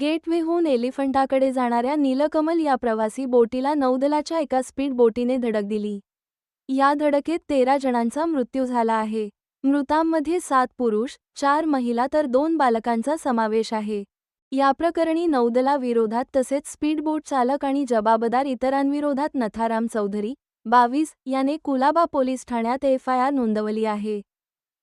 गेटवेहून एलिफंटाकडे जाणाऱ्या नीलकमल या प्रवासी बोटीला नौदलाच्या एका स्पीड बोटीने धडक दिली. या धडकेत तेरा जणांचा मृत्यू झाला आहे. मृतांमध्ये सात पुरुष चार महिला तर दोन बालकांचा समावेश आहे. याप्रकरणी नौदलाविरोधात तसेच स्पीडबोट चालक आणि जबाबदार इतरांविरोधात नथाराम चौधरी बावीस याने कुलाबा पोलीस ठाण्यात एफआयआर नोंदवली आहे.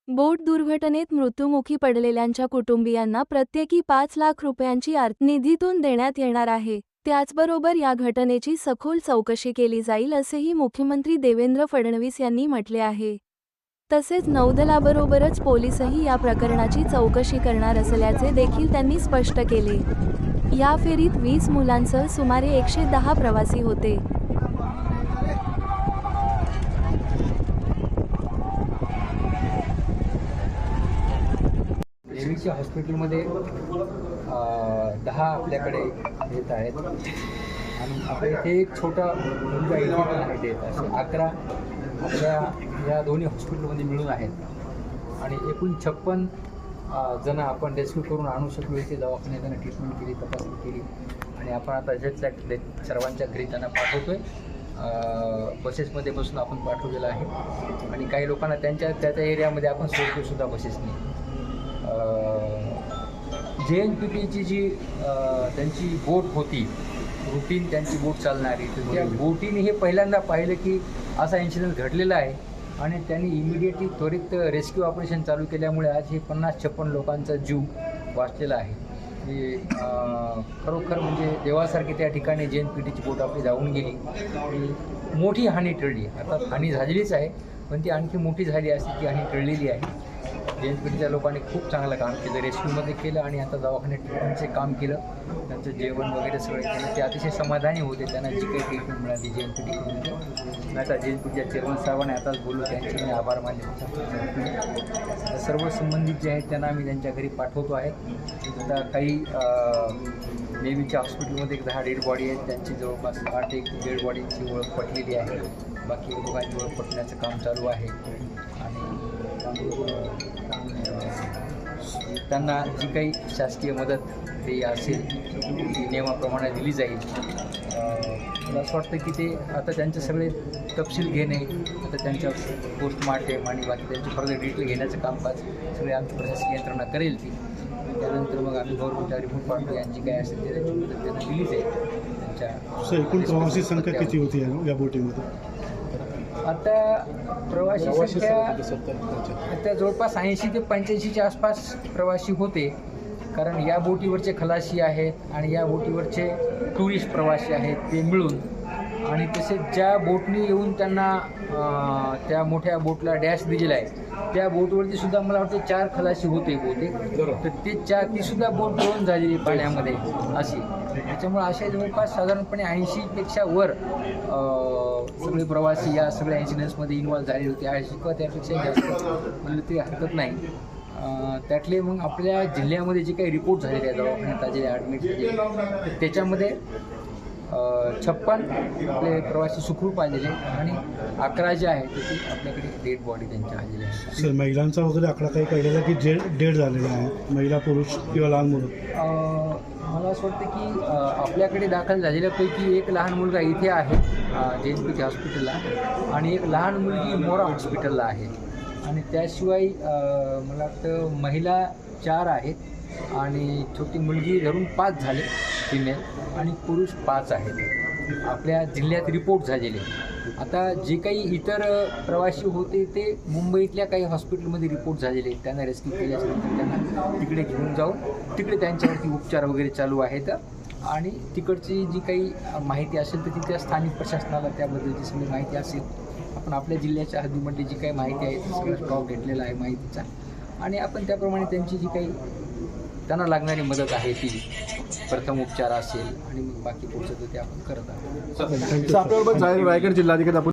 बोट दुर्घटनेत मृत्युमुखी पडलेल्यांच्या कुटुंबियांना प्रत्येकी पाच लाख रुपयांची निधीतून देण्यात येणार आहे. त्याचबरोबर या घटनेची सखोल चौकशी केली जाईल असेही मुख्यमंत्री देवेंद्र फडणवीस यांनी म्हटले आहे. तसेच नौदलाबरोबरच पोलीसही या प्रकरणाची चौकशी करणार असल्याचे देखील त्यांनी स्पष्ट केले. या फेरीत वीस मुलांसह सुमारे एकशे दहा प्रवासी होते. देवीच्या हॉस्पिटलमध्ये दहा आपल्याकडे येत आहेत. आणि आपल्या इथे एक छोटा मुलगा इथे पण आहे डेट असे. अकरा आपल्या या दोन्ही हॉस्पिटलमध्ये मिळून आहेत. आणि एकूण छप्पन जण आपण रेस्क्यू करून आणू शकलो. इथे दवाखान्यात त्यांना ट्रीटमेंट केली तपासणी केली. आणि आपण आता जेटल्या सर्वांच्या घरी त्यांना पाठवतो आहे बसेसमध्ये बसून आपण पाठवलेलं आहे. आणि काही लोकांना त्यांच्या त्या त्या एरियामध्ये आपण सोडतो सुद्धा बसेसनी. जे एन पी टीची जी त्यांची बोट होती रुटीन त्यांची बोट चालणारी तर त्या बोटीने हे पहिल्यांदा पाहिलं की असा इन्सिडेंट घडलेला आहे आणि त्यांनी इमिडिएटली त्वरित रेस्क्यू ऑपरेशन चालू केल्यामुळे आज हे पन्नास छप्पन लोकांचा जीव वाचलेला आहे. खरोखर म्हणजे देवासारखी त्या ठिकाणी जे एन पी टीची बोट आपली जाऊन गेली. आणि मोठी हानी टळली. अर्थात हानी झालेलीच आहे पण ती आणखी मोठी झाली असती ती हानी टळलेली आहे. जे लोकांनी खूप चांगलं काम केलं रेस्क्यूमध्ये केलं आणि आता दवाखान्यात ट्रीटमेंटचे काम केलं. त्यांचं जेवण वगैरे सगळं केलं. ते अतिशय समाधानी होते त्यांना जी काही ट्रीटमेंट मिळाली जे एन पी टीकडून आता जे चेअरमन साहेबांनी आताच बोललो त्यांचे मी आभार मानले. सर्व संबंधित जे आहेत त्यांना आम्ही त्यांच्या घरी पाठवतो आहे. आता काही नेहमीच्या हॉस्पिटलमध्ये एक दहा डेड बॉडी आहेत. त्यांची जवळपास आठ एक डेड बॉडींची ओळख पटलेली आहे. बाकी लोकांची ओळख पटण्याचं काम चालू आहे. आणि त्यांना जी काही शासकीय मदत ते असेल ती नियमाप्रमाणे दिली जाईल. मला असं वाटतं की ते आता त्यांचे सगळे तपशील घेणे आता त्यांच्या पोस्टमार्टम आणि बाकी त्यांची फर्दर डिटेल घेण्याचं कामकाज सगळे आमची प्रशासकीय यंत्रणा करेल ती. त्यानंतर मग आम्ही गव्हर्नमेंटला रिपोर्ट पाठवू आणि जी काय असेल ते त्याची मदत त्यांना दिली जाईल त्यांच्या एकूण प्रवासी संख्या किती होती या या बोटीमध्ये? आता प्रवासी संख्या आता जवळपास ऐंशी ते पंच्याऐंशीच्या आसपास प्रवासी होते. कारण या बोटीवरचे खलाशी आहेत आणि या बोटीवरचे टुरिस्ट प्रवासी आहेत ते मिळून. आणि तसेच ज्या बोटनी येऊन त्यांना त्या मोठ्या बोटला डॅश दिलेला आहे त्या बोटवरती सुद्धा मला वाटतं चार खलाशी होते बहुतेक. तर ते चार ती सुद्धा बोट दोन झालेली पाण्यामध्ये अशी. त्याच्यामुळे अशा जवळपास साधारणपणे ऐंशीपेक्षा वर सगळे प्रवासी या सगळ्या इन्सिडेंट्समध्ये इन्व्हॉल्व झालेले होते. ऐंशी किंवा त्यापेक्षा जास्त. म्हणलं तरी हरकत नाही. त्यातले मग आपल्या जिल्ह्यामध्ये जे काही रिपोर्ट झालेले आहेत दवाखान्यात आलेले ॲडमिट तर त्याच्यामध्ये छप्पन आपले प्रवासी सुखरूप आलेले आणि अकरा जे आहेत ते ते आपल्याकडे डेड बॉडी त्यांच्या आलेल्या आहेत सर महिलांचा वगैरे आकडा काही कळलेला की जे डेड झालेला आहे महिला पुरुष किंवा लहान मुलं? मला असं वाटतं की आपल्याकडे दाखल झालेल्यापैकी एक लहान मुलगा इथे आहे जे एन पी हॉस्पिटलला आणि एक लहान मुलगी मोरा हॉस्पिटलला आहे. आणि त्याशिवाय मला वाटतं महिला चार आहेत आणि छोटी मुलगी धरून पाच झाले फिमेल आणि पुरुष पाच आहेत. आपल्या जिल्ह्यात रिपोर्ट झालेले. आता जे काही इतर प्रवासी होते ते मुंबईतल्या काही हॉस्पिटलमध्ये रिपोर्ट झालेले. त्यांना रेस्क्यू केल्याच्यानंतर त्यांना तिकडे घेऊन जाऊन तिकडे त्यांच्यावरती उपचार वगैरे चालू आहेत. आणि तिकडची जी काही माहिती असेल तर तिथल्या स्थानिक प्रशासनाला त्याबद्दलची सगळी माहिती असेल आपण आपल्या जिल्ह्याच्या हद्दीमध्ये जी काही माहिती आहे ती सगळं स्टॉक घेतलेला आहे माहितीचा. आणि आपण त्याप्रमाणे त्यांची जी काही त्यांना लागणारी मदत आहे ती. प्रथम उपचार असेल आणि मग बाकी पुढचं ते आपण करत आहोत. आपल्याबरोबर रायगड जिल्हाधिकारी आपण